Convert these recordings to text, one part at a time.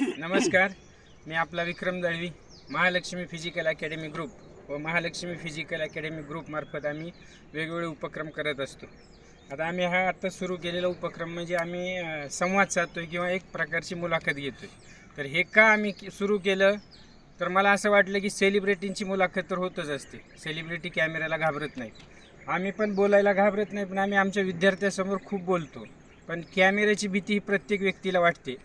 नमस्कार मी आपला Vikram Dalvi Mahalakshmi physical academy group व महालक्ष्मी फिजिकल अकॅडमी ग्रुपमार्फत आम्ही वेगवेगळे उपक्रम करत असतो. आता आम्ही हा आत्ता सुरू केलेला उपक्रम म्हणजे आम्ही संवाद संवाद आहे किंवा एक प्रकारची मुलाखत घेतोय. तर हे का आम्ही सुरू केलं? तर मला असं वाटलं की सेलिब्रिटींची मुलाखत तर होतच असते. सेलिब्रिटी कॅमेऱ्याला घाबरत नाहीत. आम्ही पण बोलायला घाबरत नाही पण आम्ही आमच्या विद्यार्थ्यासमोर खूप बोलतो. पण कॅमेऱ्याची भीती ही प्रत्येक व्यक्तीला वाटते.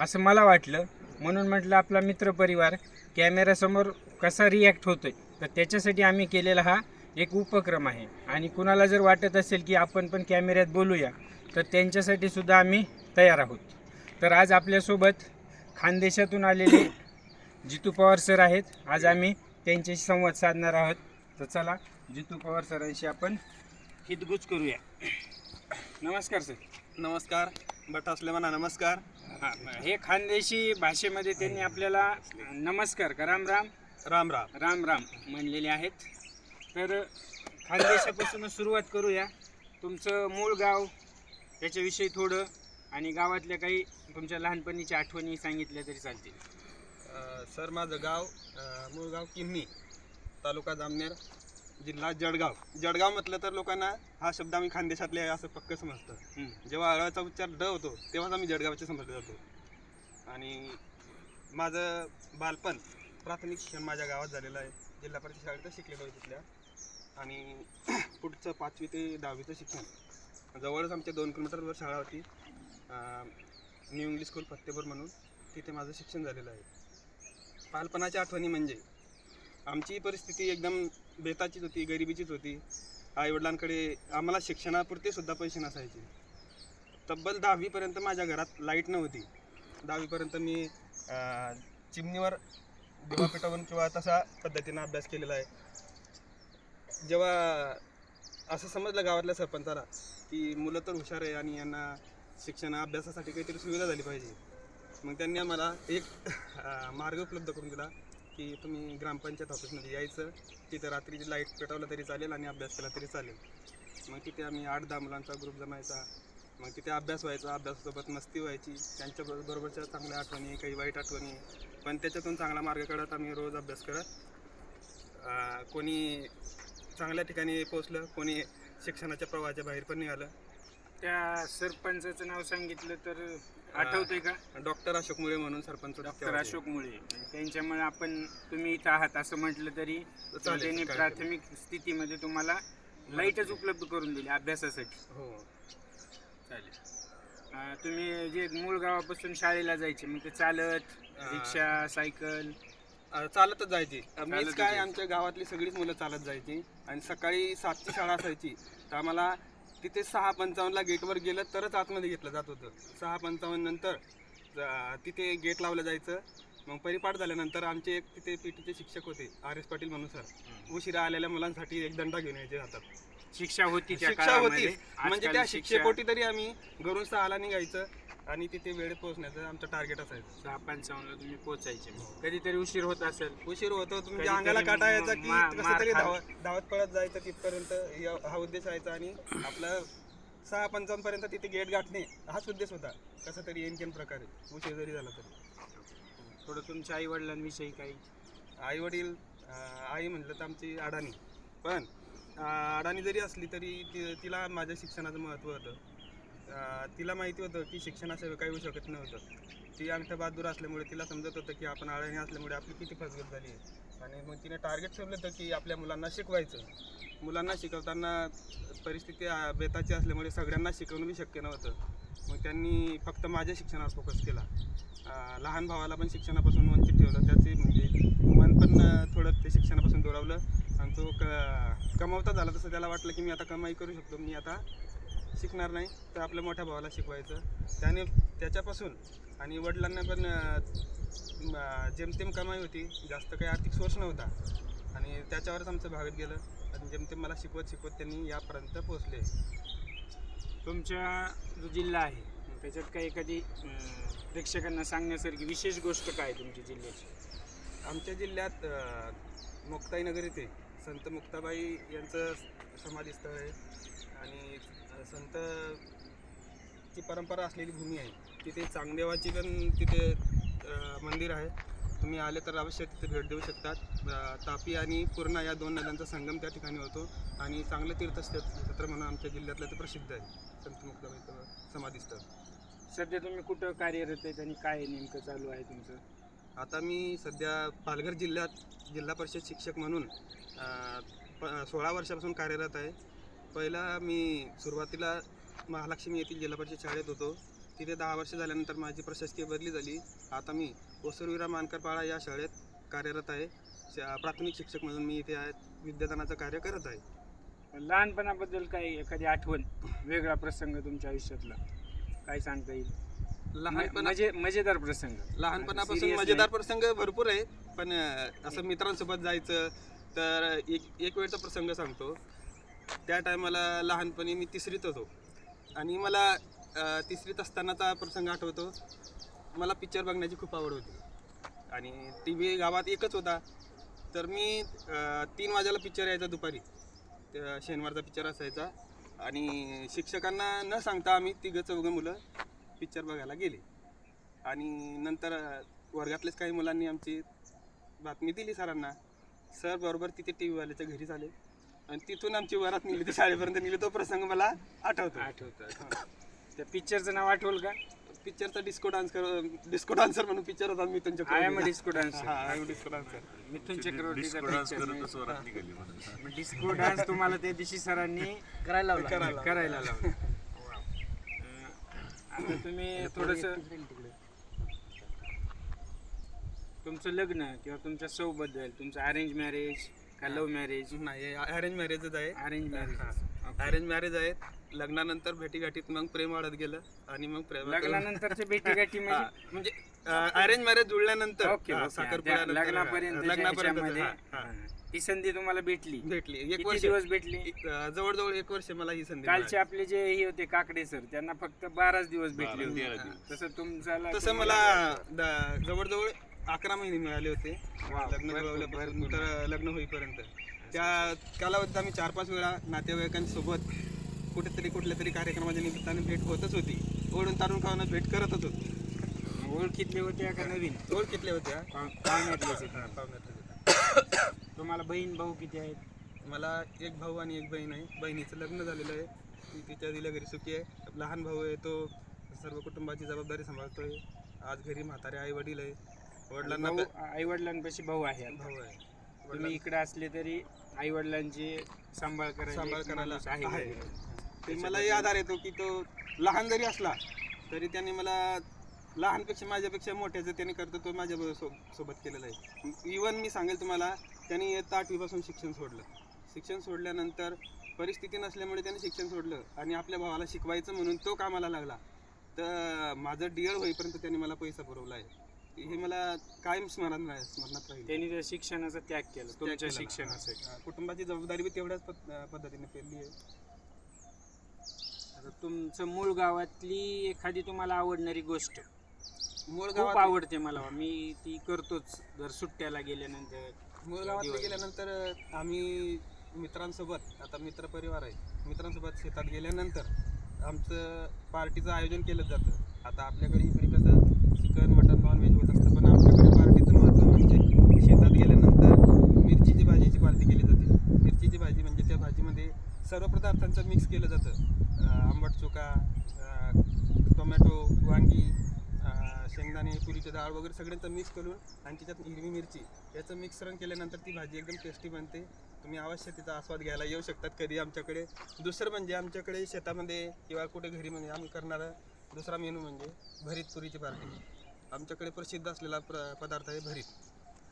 असं मला वाटलं. म्हणून म्हटलं आपला मित्रपरिवार कॅमेऱ्यासमोर कसा रिॲक्ट होतो आहे तर त्याच्यासाठी आम्ही केलेला हा एक उपक्रम आहे. आणि कुणाला जर वाटत असेल की आपण पण कॅमेऱ्यात बोलूया तर त्यांच्यासाठी सुद्धा आम्ही तयार आहोत. तर आज आपल्यासोबत खानदेशातून आलेले जितू पवार सर आहेत. आज आम्ही त्यांच्याशी संवाद साधणार आहोत. तर चला जितू पवार सरांशी आपण हितगुज करूया. नमस्कार सर. नमस्कार. बट असले म्हणा नमस्कार. हा, हे खानदेशी भाषेमध्ये त्यांनी आपल्याला नमस्कार का राम राम. राम राम. राम राम म्हणलेले आहेत. तर खानदेशापासूनच सुरुवात करूया. तुमचं मूळ गाव त्याच्याविषयी थोडं आणि गावातल्या काही तुमच्या लहानपणीच्या आठवणी सांगितल्या तरी चालतील. अ, सर माझं गाव अ, मूळ गाव किन्नी तालुका जामनेर. जिल्हा जळगाव. जळगाव म्हटलं तर लोकांना हा शब्द आम्ही खानदेशातले आहे असं पक्क समजतं. जेव्हा अळाचा उच्चार ड होतो तेव्हाच आम्ही जळगावचे समजले जातो. आणि माझं बालपण प्राथमिक शिक्षण माझ्या गावात झालेलं आहे. जिल्हा परिषद शाळेतच शिकलेलो आहे तिथल्या. आणि पुढचं पाचवी ते दहावीचं शिक्षण. जवळच आमच्या दोन किलोमीटरवर शाळा होती. न्यू इंग्लिश स्कूल फत्तेपूर म्हणून. तिथे माझं शिक्षण झालेलं आहे. बालपणाच्या आठवणी म्हणजे आमची परिस्थिती एकदम बेताचीच होती गरिबीचीच होती. आईवडिलांकडे आम्हाला शिक्षणापुरते सुद्धा पैसे नसायचे. तब्बल दहावीपर्यंत माझ्या घरात लाइट नव्हती. दहावीपर्यंत मी चिमणीवर दिवा पेटवून किंवा तसा पद्धतीनं अभ्यास केलेला आहे. जेव्हा असं समजलं गावातल्या सरपंचाला की मुलं तर हुशार आहे आणि यांना शिक्षण अभ्यासासाठी काहीतरी सुविधा झाली पाहिजे. मग त्यांनी आम्हाला एक मार्ग उपलब्ध करून दिला. की तुम्ही ग्रामपंचायत ऑफिसमध्ये यायचं तिथं रात्रीची लाइट पेटवलं तरी चालेल आणि अभ्यास केला तरी चालेल. मग तिथे आम्ही आठ दहा मुलांचा ग्रुप जमायचा. मग तिथे अभ्यास व्हायचा अभ्यासासोबत मस्ती व्हायची. त्यांच्या बरोबरच्या चांगल्या आठवणी काही वाईट आठवणी. पण त्याच्यातून चांगला मार्ग काढत आम्ही रोज अभ्यास करत कोणी चांगल्या ठिकाणी पोचलं कोणी शिक्षणाच्या प्रवाहाच्या बाहेर पण निघालं. त्या सरपंचाचं नाव सांगितलं तर आठवतंय का? डॉक्टर अशोक मुळे म्हणून सरपंच डॉक्टर अशोक मुळे. त्यांच्यामुळे आपण तुम्ही इथं आहात असं म्हटलं तरी त्यांनी प्राथमिक स्थितीमध्ये तुम्हाला लाईटच उपलब्ध करून दिली अभ्यासासाठी. हो. चालेल. तुम्ही जे मूळ गावापासून शाळेला जायचे मग ते चालत रिक्षा सायकल? चालतच जायची. मीच काय. आमच्या गावातली सगळीच मुलं चालत जायची. आणि सकाळी सातची शाळा असायची. तर आम्हाला तिथे सहा पंचावन्नला गेटवर गेलं तरच आतमध्ये घेतलं जात होतं. सहा पंचावन्न नंतर अं, तिथे गेट लावलं जायचं. मग परिपाठ झाल्यानंतर आमचे एक तिथे पी टीचे शिक्षक होते आर एस पाटील म्हणून सर. उशिरा आलेल्या मुलांसाठी एक दंडा घेऊन यायचे हातात. शिक्षा होती त्या शिक्षा काळामध्ये. होती म्हणजे आजकाल त्या शिक्षा. शिक्षेपोटी तरी आम्ही घरून सहाला निघायचं. आणि तिथे वेळेत पोहोचण्याचं आमचं टार्गेट असायचं सहा पंचावन्नला तुम्ही पोचायचे कधीतरी उशीर होत असेल. उशीर होतो तुमच्या अंगाला काटा यायचा की मा- कसं मार तरी. धावत धावत पळत जायचं तिथपर्यंत. या- हा उद्देश यायचा आणि आपलं सहा पंचावन्न पर्यंत तिथे गेट गाठणे हाच उद्देश होता. कसा तरी येणकेन प्रकारे. उशीर जरी झाला तरी. थोडं तुमच्या आई वडिलांविषयी काही? आई वडील आई म्हणलं तर आमची अडाणी. पण अं, अडाणी जरी असली तरी ति- तिला माझ्या शिक्षणाचं महत्त्व होतं. तिला माहिती होतं की शिक्षणाशिवाय काही होऊ शकत नव्हतं. ती आमच्या बहादूर असल्यामुळे तिला समजत होतं की आपण आळणी असल्यामुळे आपली किती फसगत झाली आहे. आणि मग तिने टार्गेट ठेवलं होतं की आपल्या मुलांना शिकवायचं. मुलांना शिकवताना परिस्थिती बेताची असल्यामुळे सगळ्यांना शिकवणं बी शक्य नव्हतं. मग त्यांनी फक्त माझ्या शिक्षणावर फोकस केला. लहान भावाला पण शिक्षणापासून वंचित ठेवलं. त्याचे म्हणजे मन पण थोडं ते शिक्षणापासून दुरावलं. आणि तो क कमावता झाला. तसं त्याला वाटलं की मी आता कमाई करू शकतो. मी आता शिकणार नाही तर आपल्या मोठ्या भावाला शिकवायचं. त्याने त्याच्यापासून आणि वडिलांना पण जेमतेम कमाई होती जास्त काही आर्थिक सोर्स नव्हता. आणि त्याच्यावरच आमचं भागत गेलं. आणि जेमतेम मला शिकवत शिकवत त्यांनी यापर्यंत पोहोचले. तुमचा जो जिल्हा आहे त्याच्यात काही एखादी प्रेक्षकांना सांगण्यासारखी विशेष गोष्ट काय तुमच्या जिल्ह्याची? आमच्या जिल्ह्यात अ, मुक्ताई नगर येथे संत मुक्ताबाई यांचं समाधीस्थळ आहे. आणि संत ची परंपरा असलेली भूमी आहे. तिथे चांगदेवाची पण तिथे मंदिर आहे. तुम्ही आले तर अवश्य तिथे भेट देऊ शकतात. तापी आणि पूर्णा या दोन नद्यांचा संगम त्या ठिकाणी होतो आणि चांगलं तीर्थक्षेत्र म्हणून आमच्या जिल्ह्यातलं ते प्रसिद्ध आहे. संत मुक्ताबाईचं समाधीस्थळ. सध्या तुम्ही कुठं कार्यरत आहेत आणि काय नेमकं चालू आहे तुमचं? आता मी सध्या पालघर जिल्ह्यात जिल्हा परिषद शिक्षक म्हणून सोळा वर्षापासून कार्यरत आहे. पहिला मी सुरुवातीला महालक्ष्मी येथील जिल्हा परिषद शाळेत होतो. तिथे दहा वर्ष झाल्यानंतर माझी प्रशासकीय बदली झाली. आता मी ओसरविरा मानकरपाडा या शाळेत कार्यरत आहे. शा- प्राथमिक शिक्षक म्हणून मी इथे आहे. विद्यादानाचं कार्य करत आहे. लहानपणाबद्दल काही एखादी आठवण वेगळा प्रसंग तुमच्या आयुष्यातला? काय सांगता येईल? लहानपणा मजेदार प्रसंग. लहानपणापासून मजेदार. प्रसंग भरपूर आहे. पण असं मित्रांसोबत जायचं तर एक एक वेळचा प्रसंग सांगतो. त्या टायमाला लहानपणी मी तिसरीत होतो. आणि मला अ, तिसरीत असतानाचा प्रसंग आठवतो. मला पिक्चर बघण्याची खूप आवड होती. आणि टी व्ही गावात एकच होता. तर मी अ, तीन वाजायला पिक्चर यायचा दुपारी. त्या शनिवारचा पिक्चर असायचा. आणि शिक्षकांना न सांगता आम्ही तिघं चौघं मुलं पिक्चर बघायला गेले. आणि नंतर अ, वर्गातलेच काही मुलांनी आमची बातमी दिली सरांना. सर बरोबर तिथे टी व्हीवाल्याच्या घरी झाले आणि तिथून आमची वरात निघली ती शाळेपर्यंत निघली. तो प्रसंग मला आठवतो आठवतं त्या पिक्चरचं नाव आठवल का? पिक्चरचा डिस्को डान्स कर डिस्को डान्सर म्हणून पिक्चर होता Mithun I am Chakraborty disco dance हा I am disco dancer Mithun चक्रवर्तीचा picture disco dance तुम्हाला त्या दिवशी सरांनी करायला लावला. करायला करायला लावलं. आता तुम्ही थोडस तुमचं लग्न किंवा तुमच्या सौ बद्दल तुमचं अरेंज मॅरेज का लव्ह मॅरेज नाही अरेंज मॅरेजच आहे. अरेंज मॅरेज अरेंज मॅरेज आहे लग्नानंतर भेटीगाठीत मग प्रेम वाढत गेलं आणि मग प्रेम लग्नानंतरच्या भेटीगाठी हा, म्हणजे म्हणजे अरेंज मॅरेज जुळल्यानंतर. हा, त्या लग्नापर्यंत लग्नापर्यंत हा, संधी तुम्हाला भेटली. भेटली. एक वर्ष दिवस भेटली? जवळजवळ एक वर्ष मला ही संधी कालचे आपले जे हे होते काकडे सर त्यांना फक्त बाराच दिवस भेटले होते. तसं तुमचा तसं मला जवळजवळ अकरा महिने मिळाले होते. लग्न जुळवल्यापासून. तर लग्न होईपर्यंत. त्या कालावधीत आम्ही चार पाच वेळा नातेवाईकांसोबत कुठेतरी कुठल्या तरी कार्यक्रमाच्या निमित्ताने भेट होतच होती. ओढून तारून खाऊन भेट करतच होतो. ओळखीतले होते का नवीन? ओळखीतल्या होत्या. आहेत. होत्या. तुम्हाला बहीण भाऊ किती आहेत? मला एक भाऊ आणि एक बहीण आहे. बहिणीचं लग्न झालेलं आहे. ती तिच्या दिल्या घरी सुखी आहे. लहान भाऊ आहे तो सर्व कुटुंबाची जबाबदारी सांभाळतोय. आज घरी म्हातारे आई वडील आहे. वडिलांना भाऊ आई वडिलांपाशी भाऊ आहे आता. भाऊ आहे तुम्ही इकडे असले तरी आई वडिलांची सांभाळ करायला सांभाळ एक करायला माणूस आहे आहे. घरी. ते मलाही आधार येतो की तो लहान जरी असला तरी त्याने मला लहानपेक्षा माझ्यापेक्षा मोठ्याचं त्याने करतो तो माझ्या सोबत केलेलं आहे इवन मी सांगेल तुम्हाला त्याने इयत्ता आठवीपासून शिक्षण सोडलं शिक्षण सोडल्यानंतर परिस्थिती नसल्यामुळे त्याने शिक्षण सोडलं आणि आपल्या भावाला शिकवायचं म्हणून तो कामाला लागला तर माझं डी एड होईपर्यंत त्याने मला पैसा पुरवला आहे हे मला कायम स्मरण राहील स्मरणात राहील. त्यांनी त्या शिक्षणाचा त्याग केला तुमच्या केला. शिक्षणासाठी. अं, कुटुंबाची जबाबदारी बी तेवढ्याच पद- पद्धतीने पेरली आहे. आता तुमचं मूळ गावातली एखादी तुम्हाला आवडणारी गोष्ट. मूळ खूप गावात आवडते मला. मी ती करतोच जर सुट्ट्याला गेल्यानंतर. मूळ गावातले दिवाळी. गेल्यानंतर अं, आम्ही मित्रांसोबत आता मित्रपरिवार आहे मित्रांसोबत शेतात गेल्यानंतर आमचं पार्टीचं आयोजन केलं जातं. आता आपल्याकडे इकडे कसं चिकन मटन नॉनव्हेज होत असतं पण आमच्याकडे पार्टीचं महत्त्व म्हणजे शेतात गेल्यानंतर मिरचीची भाजीची पार्टी केली जाते मिरचीची भाजी म्हणजे त्या भाजीमध्ये सर्व पदार्थांचं मिक्स केलं जातं. आंबट चोका टोमॅटो वांगी शेंगदाणे तुरीची डाळ वगैरे सगळ्यांचं मिक्स करून आणि त्याच्यात हिरवी मिरची याचं मिश्रण केल्यानंतर ती भाजी एकदम टेस्टी बनते. तुम्ही अवश्य तिचा आस्वाद घ्यायला येऊ शकतात कधी आमच्याकडे. दुसरं म्हणजे आमच्याकडे शेतामध्ये किंवा कुठे घरी म्हणजे आम्ही करणारा दुसरा मेनू म्हणजे भरीत पुरीची पार्टी आमच्याकडे प्रसिद्ध असलेला प्र पदार्थ आहे भरीत.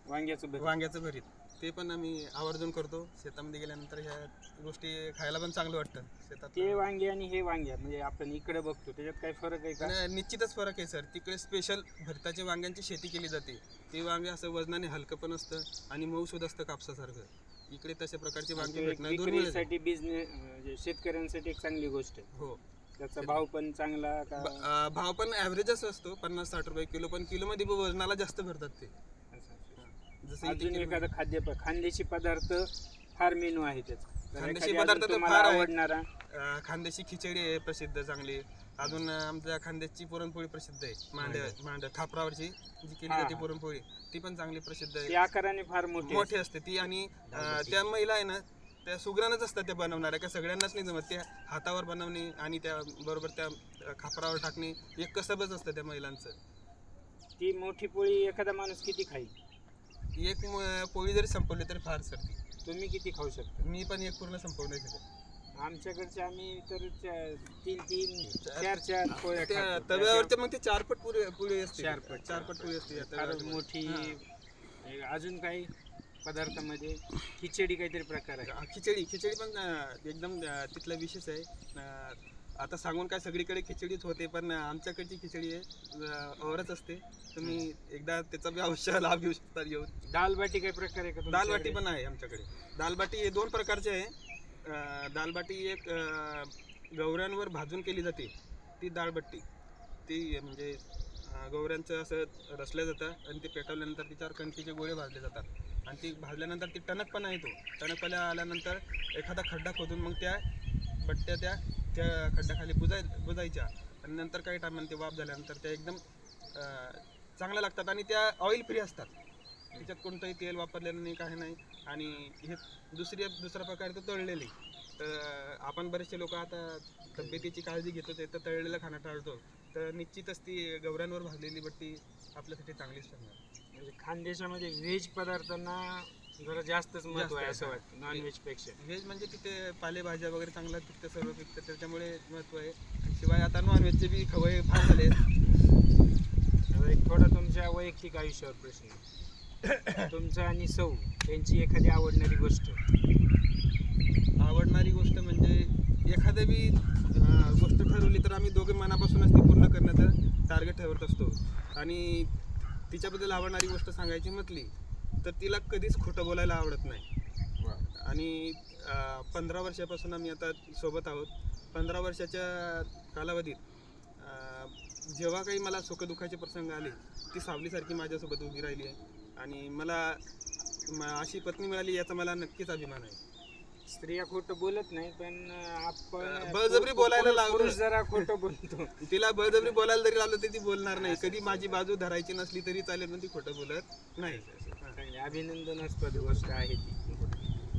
वांग्याचं. वांग्याचं भरीत. ते पण आम्ही आवर्जून करतो. शेतामध्ये गेल्यानंतर ह्या गोष्टी खायला पण चांगलं वाटतं. शेतात ते वांगे आणि हे वांगे म्हणजे आपण इकडे बघतो त्याच्यात काही फरक आहे का? आणि निश्चितच फरक आहे सर. तिकडे स्पेशल भरताच्या वांग्यांची शेती केली जाते. ते वांगे असं वजनाने हलकं पण असतं आणि मऊसूद असतं कापसासारखं. इकडे तशा प्रकारचे वांगे म्हणजे भेटणं दुर्मिळ आहे. विक्रीसाठी बिझनेस म्हणजे शेतकऱ्यांसाठी एक चांगली गोष्ट आहे. हो. त्याचा भाव पण चांगला का? ब- अं, भाव पण ॲव्हरेजच असतो. पन्नास साठ रुपये किलो पण किलोमध्ये ब- वजनाला जास्त भरतात ते. जसं अजून एखादा खाद्य प- खानदेशी पदार्थ फार मेनू आहे त्याचा खानदेशी एखादी पदार्थ अजून तर तुम्हाला फार आहेत. आवडणारा. अं, खानदेशी खिचडी आहे प्रसिद्ध चांगली. अजून आमच्या खांद्याची पुरणपोळी प्रसिद्ध आहे. मांड्या मांड्या खापरावरची जी केली हा, जाते हा. पुरणपोळी ती पण चांगली प्रसिद्ध ती आहे आकाराने फार मोठी मोठी असते ती आणि अं, त्या महिला आहे ना त्या सुगरानच असतात त्या बनवणाऱ्या का सगळ्यांनाच नाही जमत. त्या हातावर बनवणे आणि त्या बरोबर त्या अं, खापरावर टाकणे एक कसबच असतं त्या महिलांचं. ती मोठी पोळी एखादा माणूस किती खाईल? एक म- पोळी जरी संपवली तरी फार सरते तुम्ही किती खाऊ शकता मी पण एक पूर्ण संपवू नाही शकत आमच्याकडचे आम्ही तर चा- तीन तीन चार चार पोळ्या त्या खातो. मग ते चारपट पुरी पुळी असते चारपट. चारपट पुळी असते या फार तव्यावर. मोठी हा. अजून काही पदार्थामध्ये खिचडी काहीतरी प्रकार आहे खिचडी खिचडी पण अं, एकदम अं, तिथला विशेष आहे अं, आता सांगून काय सगळीकडे खिचडीच होते पण आमच्याकडची खिचडी आहे औरच असते. तुम्ही एकदा त्याचा बी अवश्य लाभ घेऊ शकता येऊन दालबाटी काही प्रकार आहे का दालबाटी? पण आहे आमच्याकडे. दालबाटी हे दोन प्रकारचे आहे. दालबाटी एक गवऱ्यांवर भाजून केली जाते. ती दालबट्टी ती म्हणजे गवऱ्यांचं असं रचलं जातं आणि ते पेटवल्यानंतर तिच्यावर कणकीचे गोळे भाजले जातात. आणि ती भाजल्यानंतर ती टणकपणा येतो. टणकपणा आल्यानंतर एखादा खड्डा खोदून मग त्या बट्ट्या त्या त्या खड्ड्याखाली बुजाय बुजायच्या. आणि नंतर काही टायमाने ते वाफ झाल्यानंतर त्या एकदम चांगल्या लागतात आणि त्या ऑइल फ्री असतात. त्याच्यात कोणतंही तेल वापरलेलं नाही काही नाही. आणि हे दुसरी दुसरा प्रकार तर तळलेली. तर आपण बरेचसे लोक आता तब्येतीची काळजी घेतो ते तर तळलेलं खाणं टाळतो. तर निश्चितच ती गवऱ्यांवर भाजलेली बट्टी आपल्यासाठी चांगलीच ठरणार. म्हणजे खानदेशामध्ये व्हेज पदार्थांना जरा जास्तच महत्त्व आहे असं. वाटतं नॉन व्हेजपेक्षा व्हेज म्हणजे तिथे पालेभाज्या वगैरे चांगला पिकतं सर्व पिकतं त्याच्यामुळे महत्त्व आहे. शिवाय आता नॉनव्हेजचे बी खवय फार झाले आता एक थोडा तुमच्या वैयक्तिक आयुष्यावर प्रश्न आहे. तुमचं आणि सौ यांची एखादी आवडणारी गोष्ट. आवडणारी गोष्ट म्हणजे एखाद्या बी अं, गोष्ट ठरवली तर आम्ही दोघे मनापासूनच ती पूर्ण करण्याचं टार्गेट ठरवत असतो. आणि तिच्याबद्दल आवडणारी गोष्ट सांगायची म्हटली तर तिला कधीच खोटं बोलायला आवडत नाही. आणि पंधरा वर्षापासून आम्ही आता सोबत आहोत. पंधरा वर्षाच्या कालावधीत जेव्हा काही मला सुखदुःखाचे प्रसंग आले ती सावलीसारखी माझ्यासोबत उभी राहिली आहे. आणि मला म- अशी पत्नी मिळाली याचा मला नक्कीच अभिमान आहे. स्त्रिया खोटं बोलत नाही पण आपण बळजबरी बोलायला लागलो. पुरुष जरा खोटं बोलतो. तिला बळजबरी बोलायला जरी लागलं तरी ती बोलणार नाही. कधी माझी बाजू धरायची नसली तरी चालेल पण ती खोटं बोलत नाही. चांगली अभिनंदनास्पद गोष्ट आहे ती.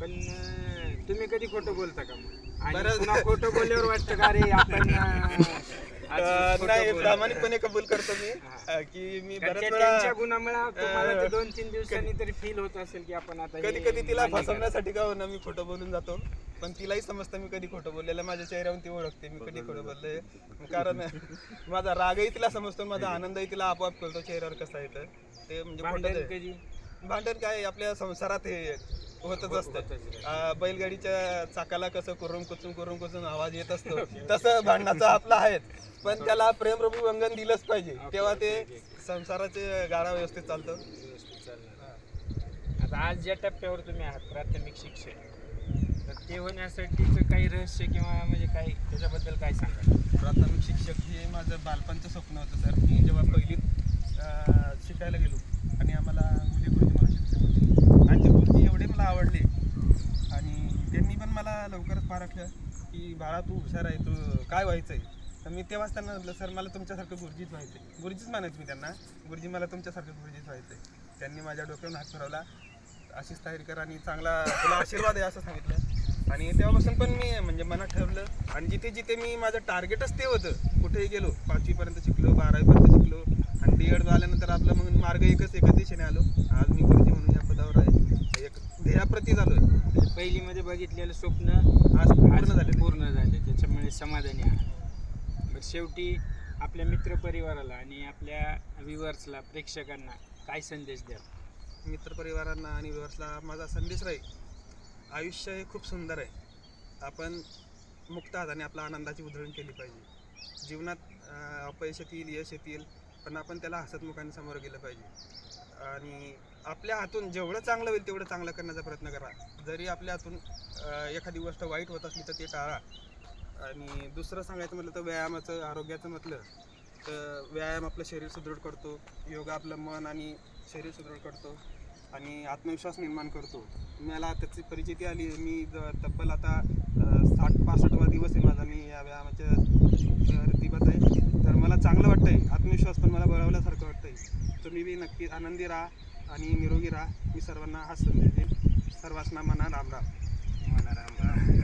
पण अं, तुम्ही कधी खोटं बोलता का मग? आणि बरं. पुन्हा खोटं बोलल्यावर वाटतं का अरे आपण अं, अं, नाही बोललो. प्रामाणिकपणे कबूल करतो मी हा. अं, की मी कारण बऱ्याच त्या वेळा त्यांच्या गुणामुळे तुम्हाला ते अं, दोन तीन दिवसांनी तरी फील होत असेल की आपण आता कधी कधी तिला. फसवण्यासाठी का होणार मी खोटं बोलून जातो पण तिलाही समजतं मी कधी खोटं बोललेलं माझ्या चेहऱ्यावरून ती ओळखते मी कधी खोटं बोललोय कारण माझा रागही तिला समजतो माझा आनंदही तिला आपोआप कळतो चेहऱ्यावर कसा येतं ते म्हणजे भांडण. कधी भांडण काय आपल्या संसारात हे होतच असतं. बैलगाडीच्या चाकाला कसं कुरून कुचून कुरून कुचून आवाज येत असतो तसं भांडणाचं आपलं आहेच. पण त्याला प्रेमरूपी वंगन दिलंच पाहिजे. तेव्हा ते संसाराचे गाडा व्यवस्थित चालतं. आता आज ज्या टप्प्यावर तुम्ही आहात प्राथमिक शिक्षक तर ते होण्यासाठीचं काही रहस्य किंवा म्हणजे काही त्याच्याबद्दल काय सांगा प्राथमिक शिक्षक हे माझं बालपणचं स्वप्न होतं सर. मी जेव्हा पहिलीत शिकायला गेलो आणि आम्हाला गुले गुरुजी मला शिक्षक होते आणि ते गुरुजी मला आवडले. आणि त्यांनी पण मला लवकरच पारखलं की बाळा तू हुशार आहे तू काय व्हायचं आहे तर मी तेव्हाच त्यांना म्हटलं सर मला तुमच्यासारखं गुरुजीच व्हायचं आहे गुरुजीच म्हणायचं मी त्यांना. गुरुजी मला तुमच्यासारखं गुरुजीच व्हायचं आहे त्यांनी माझ्या डोक्यावर हात फिरवला. अशीच तयारी कर आणि चांगला तुला आशीर्वाद आहे असं सांगितलं. आणि तेव्हापासून पण मी म्हणजे मनात ठरवलं. आणि जिथे जिथे मी माझं टार्गेटच ते होतं कुठेही गेलो पाचवीपर्यंत शिकलो बारावीपर्यंत शिकलो आणि डी एड झाल्यानंतर आपलं मग मार्ग एकच एकच दिशेने आलो. आज मी गुरुजी म्हणून या पदावर ध्येयाप्रती झालो म्हणजे पहिलीमध्ये बघितलेलं स्वप्न आज पूर्ण झाले पूर्ण झाले. त्याच्यामुळे समाधानी आहे मग शेवटी आपल्या मित्रपरिवाराला आणि आपल्या व्ह्युअर्सला प्रेक्षकांना काय संदेश द्या मित्रपरिवारांना आणि व्यवसायाला माझा संदेश राहील आयुष्य हे खूप सुंदर आहे. आपण मुक्त हाताने आपल्या आनंदाची उधळण केली पाहिजे. जीवनात अपयश येतील यश येतील पण आपण त्याला हसतमुखाने समोर गेलं पाहिजे. आणि आपल्या हातून जेवढं चांगलं होईल तेवढं चांगलं करण्याचा प्रयत्न करा. जरी आपल्या हातून एखादी गोष्ट वाईट होत असली तर ते टाळा. आणि दुसरं सांगायचं म्हटलं तर व्यायामाचं आरोग्याचं म्हटलं तर व्यायाम आपलं शरीर सुदृढ करतो. योगा आपलं मन आणि शरीर सुदृढ करतो. आणि आत्मविश्वास निर्माण करतो. मला त्याची परिचिती आली मी ज- तब्बल आता साठ पासष्टवा दिवस आहे माझा मी या व्यायामाच्या तर आहे. तर मला चांगलं वाटतंय. आत्मविश्वास पण मला बळवल्यासारखं वाटतंय. तुम्ही बी नक्की आनंदी राहा. आणि निरोगी राहा. मी सर्वांना हा संदेश देईन सर्वांना मना राम राम मना राम राम